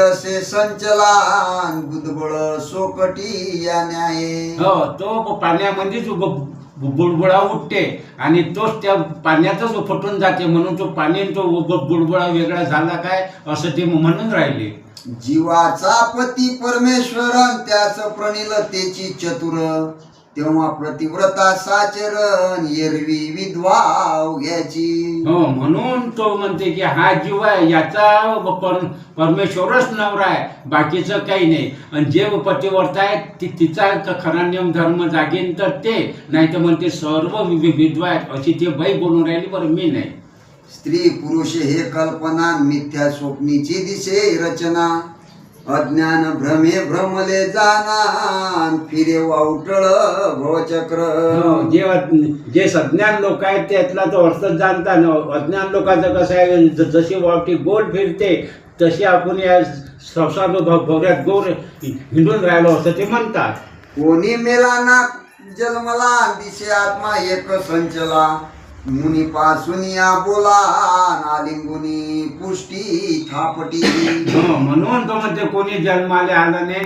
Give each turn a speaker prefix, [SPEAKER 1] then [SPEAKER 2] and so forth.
[SPEAKER 1] असे संचलान बुधबळ सोकटी या न्याये.
[SPEAKER 2] हो तो पाण्यामध्येच बुडबुडा उठते आणि तोच त्या पाण्यातच फुटून जाते म्हणून तो पाणी तो बुडबुडा वेगळा झाला काय असं ते म्हणून राहिले.
[SPEAKER 1] जीवाचा पती परमेश्वरन त्याच प्रणिलतेची चतुर. तेव्हा प्रतिव्रता साचरण एरवी विधवा घ्याची
[SPEAKER 2] हो म्हणून तो म्हणते की हा जीव आहे याचा पर परमेश्वरच नवरा आहे बाकीचं काही नाही. आणि जे पतिवर्त आहे ती तिचा क- खरा नियम धर्म जागेन तर ते नाही तर म्हणते सर्व वि- वि- विधवा आहेत अशी ते बाई बोलून राहिली बरं मी नाही.
[SPEAKER 1] स्त्री पुरुष हे कल्पना मिथ्या स्वप्नीची दिशे रचना. अज्ञान भ्रमे भ्रमले जाना फिरे वावटळ भवचक्र.
[SPEAKER 2] हो, जे जे सज्ञान लोक आहेत त्यातला तो अर्थ जाणता न अज्ञान लोकांचं कसं आहे ज- जशी वावटी गोल फिरते तशी आपण या संसार भ- भोवऱ्यात गोल हिंडून राहिलो असं ते म्हणतात.
[SPEAKER 1] कोणी मेला ना जन्मला दिशे आत्मा एक संचला. मुनी पासून या बोला नालिंगुनी पुष्टी थापटी.
[SPEAKER 2] हो, म्हणून तो म्हणजे कोणी जन्माला आला नाही.